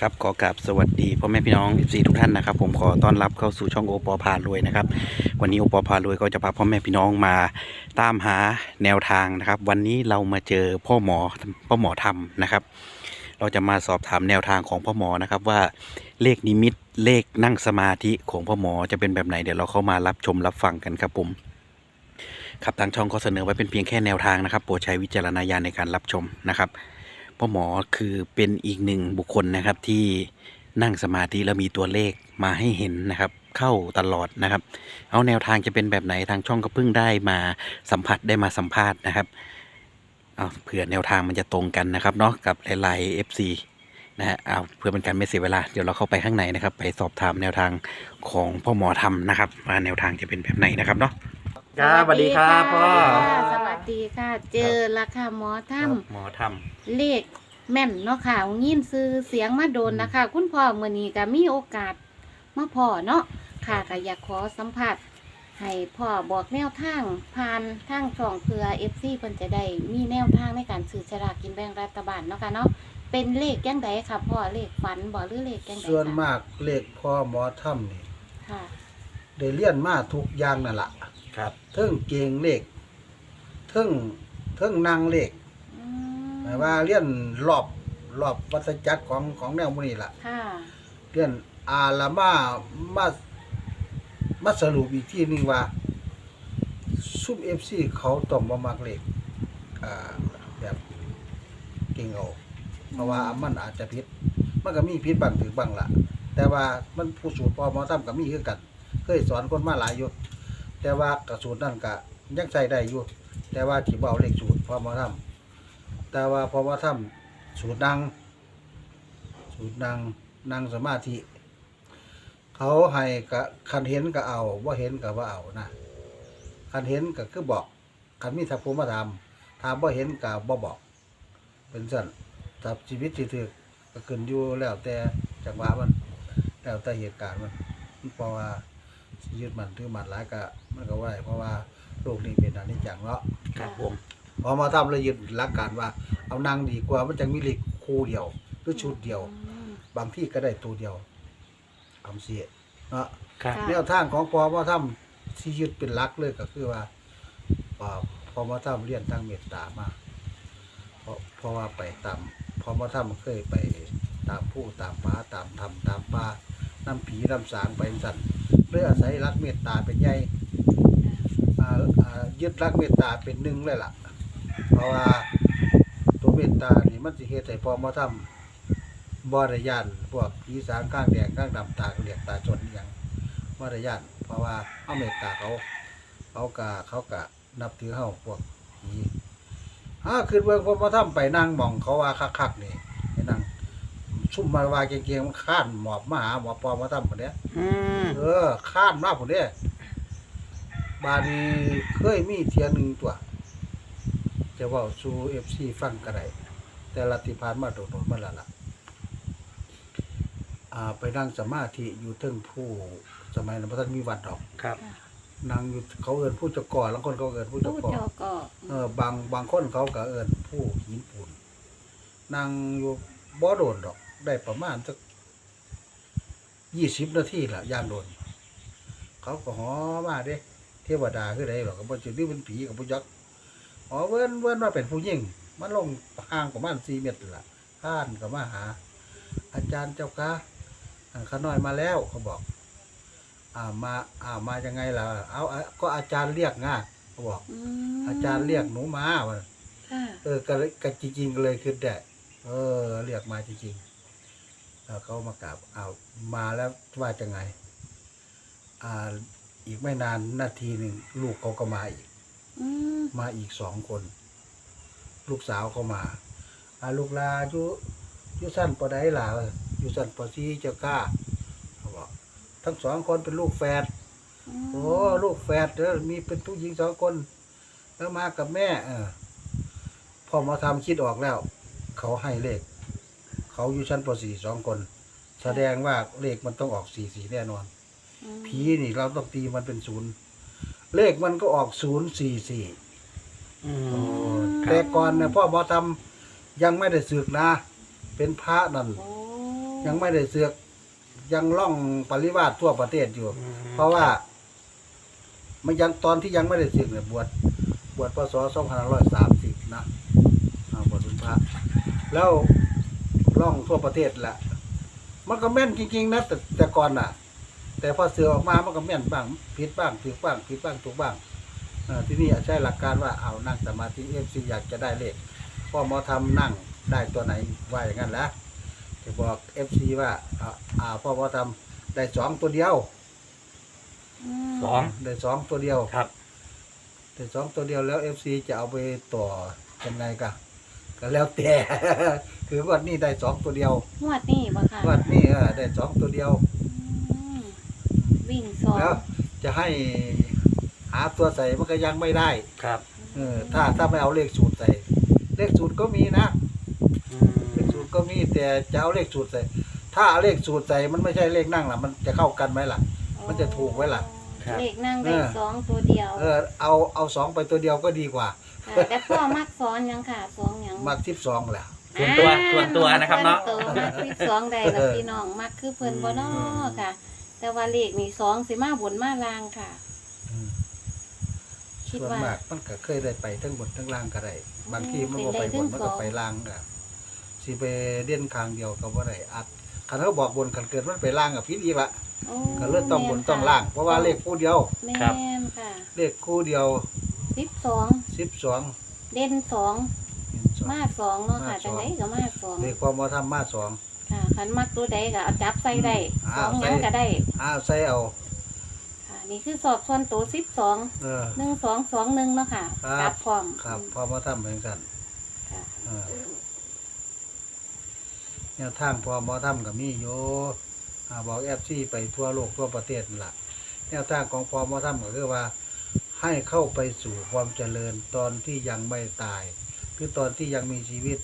ครับขอกราบสวัสดีพ่อแม่พี่น้องสีทุกท่านนะครับ ผมขอต้อนรับเข้าสู่ช่องโอปอพารวยนะครับวันนี้โอปอพารวยก็จะพาพ่อแม่พี่น้องมาตามหาแนวทางนะครับ วันนี้เรามาเจอพ่อหมอพ่อหมอทำนะครับ เราจะมาสอบถามแนวทางของพ่อหมอนะครับว่าเลขนิมิตเลขนั่งสมาธิของพ่อหมอจะเป็นแบบไหนเดี๋ยวเราเข้ามารับชมรับฟังกันครับผมครับทางช่องก็เสนอไว้เป็นเพียงแค่แนวทางนะครับโปรดใช้วิจารณญาณในการรับชมนะครับ พ่อหมอคือเป็นอีกหนึ่งบุคคลนะครับที่นั่งสมาธิแล้วมีตัวเลขมาให้เห็นนะครับ เข้าตลอดนะครับ เอาแนวทางจะเป็นแบบไหนทางช่องก็เพิ่งได้มาสัมผัสได้มาสัมภาษณ์นะครับเอาเผื่อแนวทางมันจะตรงกันนะครับเนาะกับหลายๆ FC นะฮะเอาเพื่อเป็นการไม่เสียเวลาเดี๋ยวเราเข้าไปข้างในนะครับ ไปสอบถามแนวทางของพ่อหมอทำนะครับว่าแนวทางจะเป็นแบบไหนนะครับเนาะ ครับสวัสดีครับพ่อ ค่ะสวัสดีค่ะ เจอราคาหมอถ้หมอทำเลขแม่นเนาะค่ะยินซื้อเสียงมาโดนนะคะ คุณพ่อมื่อนี้ก็มีโอกาสมาพ่อเนาะค่ะก็อยากขอสัมผัสให้พ่อบอกแนวทางผ่านทางช่องเพื่อเอฟซีเพิ่นจะได้มีแนวทางในการซื้อฉลากกินแบ่งรัฐบาลเนาะค่ะเนาะเป็นเลขยังไงค่ะพ่อเลขฝันบ่หรือเลขยังไงส่วนคะมากเลขพ่อหมอถ้ำนี่ค่ะ ได้เลียนมาทุกอย่างนั่นละำ ครับ เทิงเกงเลขเทิงเทิงนางเลขอืหมายว่าเลียนรอบรอบวัฏจักรของของแนวมุนีละค่ะเลียนอาละมามามาสรุปอีกที่หนึงว่าซุปเอฟซีเขาต้องมามักเลขอ่าแบบเก่งเอาเพราะว่ามันอาจจะผิดมันก็มีผิดบ้างถือบ้างละแต่ว่ามันผู้สูตรพอหมอทำกับมีคือกัน เคยสอนคนมาหลายอยู่ แต่ว่ากระสูตรนั่นก็ยังใช้ได้อยู่ แต่ว่าที่เบเอาเลขสูตรพอมอทำแต่ว่าพอมอทำสูตรนัง สูตรนังนังสมาธิ เขาให้กะคันเห็นก็เอาว่าเห็นก็ว่าเอานะคันเห็นก็คือบอกคันมีทัพภูมิมาทำถามว่าเห็นก็บ่บอก เป็นสั่นถ้าชีวิตที่ถือก็ขึ้นอยู่แล้วแต่จังหวะมัน แล้วแต่เหตุการณ์มันเพราะว่า ยึดมันถือมันหลายก็มันก็ว่าได้เพราะว่าโลกนี้เป็นอนิจจังเนาะครับผมพอมาทำเลยยึดหลักการว่า เอานางดีกว่ามันจะมีเหล็กคู่เดียวหรือชุดเดียวอืมบางที่ก็ได้ตัวเดียวคำเสียเนาะครับค่ะแนวทางของพอมาทำที่ยึดเป็นหลักเลยก็คือว่าพอพอมาทำเรียนทางเมตตามาเพราะเพราะว่าไปตามพอมาทำเคยไปตามผู้ตามป่าตามธรรมตามป่า นำผีนำสางไปสั่นเพื่ออาศัยรักเมตตาเป็นใหญ่อ่าอ่ายึดรักเมตตาเป็นหนึ่งเลยล่ะ เพราะว่าตัวเมตตานี่มันสิเฮ็ดให้พอมาทำบ่ได้ย่านพวกผีสางข้างแดงข้างดำตาเหลียกตาจนอหย่างบ่ได้ย่านเพราะว่าเอาเมตตาเขาเขากะเขากะนับถือเฮาพวกผีอ่าคือเบิ่งพอมาทำไปนั่งมองเขาว่าคักๆนี่ ซุ่มมาว่าเก่งๆมันข้านหมอบมาหาหมอปอมาทำพุ่นเด้อืมเออข้านมาพุ่นเด้บาดนี้เคยมีเทียหนึงตัว จะเว่าสู่ FC ฟังก็ได้แต่ละที่ผ่านมาโดดๆมาแล้วล่ะอ่าไปนั่งสมาธิอยู่เทิงผู้สมัยนั้นพระท่านมีวัดดอก ครับนั่งอยู่เขาเอินผู้เจักก่อแล้วคนเขาเอินผู้เจักผู้ก่อเจ้าก็เออบางบางคนเขาก็เอินผู้หินปูนนั่งอยู่บ่โดนดอก ได้ประมาณสักยี่สิบนาทีละย่างโดน เขาก็หอมาเด้ เทวดาคือไดหรอกก็บ่จุดนี่เป็นผีกับผู้ยักษ์อ๋อเว้นเว้นว่าเป็นผู้หญิงมันลงห่างประมาณสี่เมตรละข้านก็มาหา อาจารย์เจ้าค่ะอ่าขาน้อยมาแล้วเขาบอก อ่ามาอ่ามายังไงล่ะ เอาเอาก็อาจารย์เรียกง่าเขาบอกมอาจารย์เรียกหนูมาว่ะค่ะเออก็เลยก็จริงๆก็เลยคือได้เออ เรียกมาจริงๆ แล้วเขามากราบเอามาแล้วว่าจะไง อ่า อีกไม่นานนาทีหนึ่งลูกเขาก็มาอีก อืมมาอีกสองคน ลูกสาวเขามาอาลูกลาอยู่อยู่สั้นปอได้ล่ะอยู่สั้นปอซีเจ้ากล้าเขาบอกทั้งสองคนเป็นลูกแฝดโอ้ลูกแฝดเด้อมีเป็นผู้หญิงสองคน แล้วมากับแม่ เออพอมาทำคิดออกแล้ว เขาให้เลข เขาอยู่ชั้นปสี่สองคน แสดงว่าเลขมันต้องออกสี่สี่แน่นอน อืมผีนี่เราต้องตีมันเป็นศูนย์เลขมันก็ออกศูนย์สี่สี่อืมคแต่รับก่อนเนี่ยพ่อหมอทำยังไม่ได้สึกนะ เป็นพระนั่น โอ้ยยังไม่ได้เสือกยังล่องปริวาสทั่วประเทศอยู่เพราะว่ามันยังตอนที่ยังไม่ได้ศึกเนี่ยบวชบวชพศสองพันร้อยสามสิบนะอ่าบวชเป็นพระ แล้ว ล่องทั่วประเทศแหละมันก็แม่นจริงๆนะแต่แต่ก่อนน่ะ แต่พอเสือออกมามันก็แม่นบ้างผิดบ้างถูกบ้างผิดบ้างถูกบ้างอ่าที่นี่ใช้หลักการว่าเอานั่งสมาธิเอฟซีอยากจะได้เลขพ่อหมอทำนั่งได้ตัวไหนว่าอย่างนั้นแหละจะบอกเอฟซีว่าอ่าอ่าพ่อหมอทำได้สองตัวเดียวมสองได้สองตัวเดียวครับแต่สองตัวเดียวแล้วเอฟซีจะเอาไปต่อยังไงกันก็แล้วแต่ คือวันนี้ได้สองตัวเดียวงวดนี้บ่ค่ะวันนี้เออได้สองตัวเดียว อืมวิ่งสองแล้วจะให้หาตัวใส่มันก็ยังไม่ได้ครับเออถ้าถ้าไม่เอาเลขสูตรใส่ เลขสูตรก็มีนะอืเลขมสูตรก็มีแต่จะเอาเลขสูตรใส่ ถ้าเอาเลขสูตรใส่มันไม่ใช่เลขนั่งล่ะ มันจะเข้ากันไหมล่ะ มันจะถูกไว้ล่ะ ครับเลขนั่งได้เออ สองตัวเดียวเออเอาเอาสองไปตัวเดียวก็ดีกว่า ค่ะแต่พ่อมักสอนหยังค่ะสองหยังมักทิปสองแหละ ส่วนตัวส่วนตัวนะครับเนาะ ส่วนตัวมักที่สองได้แล้วพี่น้องมักคือเพิ่นบ่น้อค่ะ แต่ว่าเลขนี่สองสิมาบนมาลางค่ะ อืมคิดส่วนว่ามากมันก็เคยได้ไปทั้งบนทั้งล่างก็ได้บางทีมันก็ไปเป็นบได้นทั้งมันก็สองไปล่างอะสิไปเด่นคางเดียวก็บ่ได้อัดคันเขาบอกบนคันเกิดมันไปล่างกับพิษอีกละโอ้ก็เลยต้องบนต้องล่าง เพราะว่าเลขคู่เดียว แม่ครับ นค่ะเลขคู่เดียวสิบสองสิบสองเด่นสองมา สองเนาะค่ะจังไดก็มาสองเลขความมาทำมาสอง ค่ะคันมักตัวใดก็เอาจับใส่ได้อ่าสองหยังใส่ ก็ได้อ้าวใส่เอาค่ะนี่คือสอบส่วนตัวสิบสองเออ หนึ่งสองสองหนึ่งเนาะค่ะครักับพร้อมครับพอมาทำเหมือนกันค่ะเออแนวทางพอมาทำกับมีอยู่อ่าบอกแอฟซีไปทั่วโลกทั่วประเทศนั่นล่ะแนวทางของพอมาทำก็คือว่า ให้เข้าไปสู่ความเจริญตอนที่ยังไม่ตาย คือตอนที่ยังมีชีวิต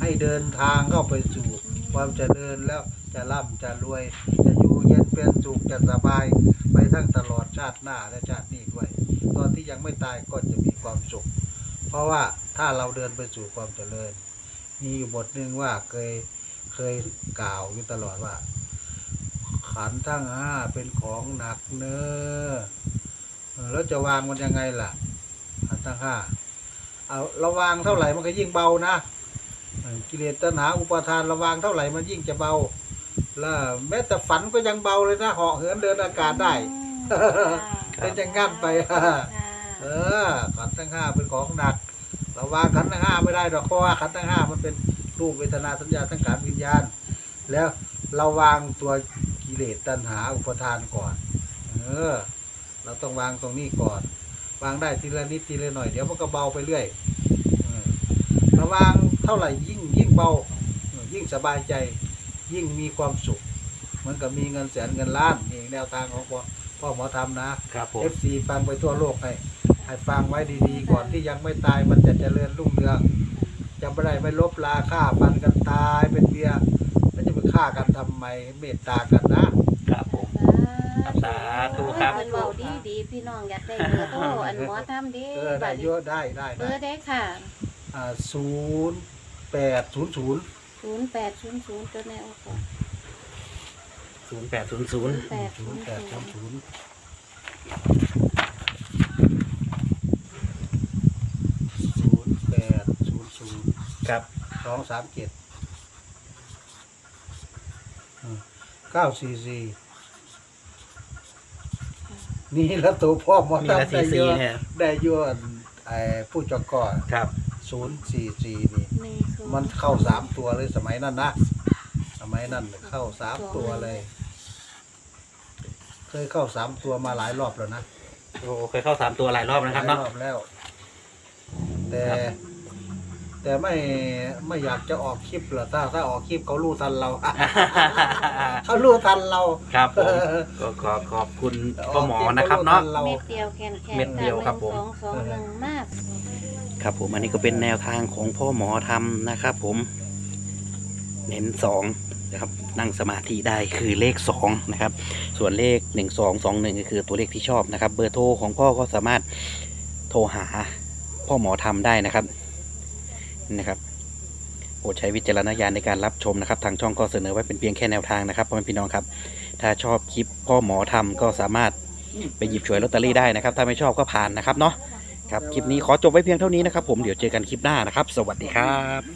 ให้เดินทางเข้าไปสู่ ความเจริญแล้วจะร่ำจะรวย จะอยู่เย็นเป็นสุขจะสบาย ไปทั้งตลอดชาติหน้าและชาตินี้ด้วย ตอนที่ยังไม่ตายก็จะมีความสุข เพราะว่าถ้าเราเดินไปสู่ความเจริญ มีอยู่บทหนึ่งว่าเคยเคยกล่าวอยู่ตลอดว่า ขันทั้งห้าเป็นของหนักเนอเอแล้วจะวางมันยังไงล่ะขันทั้งห้า เอาระวางเท่าไหร่มันก็ยิ่งเบานะเออกิเลสตัณหาอุปาทานระวางเท่าไหร่มันยิ่งจะเบา แล้วแม้แต่ฝันก็ยังเบาเลยนะเหาะเหินเดินอากาศได้อืมค่ะเป็นอย่างงั้นไปค่ะเออขันธ์ทั้งห้าเป็นของหนักเราวางขันธ์ทั้งห้าไม่ได้หรอกเพราะว่าขันธ์ทั้งห้ามันเป็นรูปเวทนาสัญญาสังขารวิญญาณ แล้วเราวางตัวกิเลสตัณหาอุปทานก่อน เออ เราต้องวางตรงนี้ก่อน วางได้ทีละนิดทีละหน่อยเดี๋ยวมันก็เบาไปเรื่อยเออเราวางเท่าไหร่ยิ่งยิ่งเบาเออยิ่งสบายใจยิ่งมีความสุข เหมือนกับมีเงินแสนเงินล้านนี่แนวทางของพ่อพ่อหมอทำนะครับผมเอฟซีฟังไปทั่วโลกให้ให้ฟังไว้ดีๆ ก่อนที่ยังไม่ตายมันจะเจริญรุ่งเรืองจะไม่ได้ไม่ลบลาฆ่าฟันกันตายเป็นเบียร์แล้วจะไปฆ่ากันทำไมเมตตากันนะครับผมครับสาธุครับเพิ่นเว้าดีดีๆพี่น้องอยากได้เบอร์โทรอันหมอทำดีเออได้เยอะได้ได้เบได้อร์ได้ค่ะอ่าศูนย์แปดศูนย์ศูนย์ศูนย์แปดศูนย์ศูนย์ตัวแนวก่อนศูนย์แปดศูนย์ศูนย์แปดศูศูนนย์ย์แปดศูศูนนย์ย์ศูนย์ศูนย์แปดศูนย์ศูนย์ครับสองสามเจ็ดเก้าสี่สี่ นี่แล้วตัวพ่อหมอมีทำละได้สี่เยสี่อะเนี่ยได้เยอะไอ้ผู้จกอครับ ศูนย์สี่สี่นี่ หนึ่งศูย์มันเข้าสามตัวเลยสมัยนั้นนะ สมัยนั้นเข้าสามตัวเลย เคยเข้าสามตัวมาหลายรอบแล้วนะโอ้เคยเข้าสามตัวหลายรอบนะครับหลายเนาะ รอบแล้ว แต่ครับ แต่ไม่ไม่อยากจะออกคลิปหรอกถ้าถ้าออกคลิปเขารู้ทันเรา เขารู้ทันเราครับผมก็ขอขอบคุณพ่อหมอนะครับเนาะเราเม็ดเดียวแคนแคนเม็ดเดียวครับผม สองสองหนึ่งมาก ครับผมอันนี้ก็เป็นแนวทางของพ่อหมอทำนะครับผม เน้นสองนะครับนั่งสมาธิได้คือเลขสองนะครับ ส่วนเลขหนึ่งสองสองหนึ่งก็คือตัวเลขที่ชอบนะครับ เบอร์โทรของพ่อก็สามารถโทรหาพ่อหมอทำได้นะครับ นะครับโปรดใช้วิจารณญาณในการรับชมนะครับ ทางช่องก็เสนอไว้เป็นเพียงแค่แนวทางนะครับพ่อแม่พี่น้องครับ ถ้าชอบคลิปพ่อหมอทำก็สามารถไปหยิบฉวยลอตเตอรี่ได้นะครับ ถ้าไม่ชอบก็ผ่านนะครับเนาะครับคลิปนี้ขอจบไว้เพียงเท่านี้นะครับ ผมเดี๋ยวเจอกันคลิปหน้านะครับ สวัสดีครับ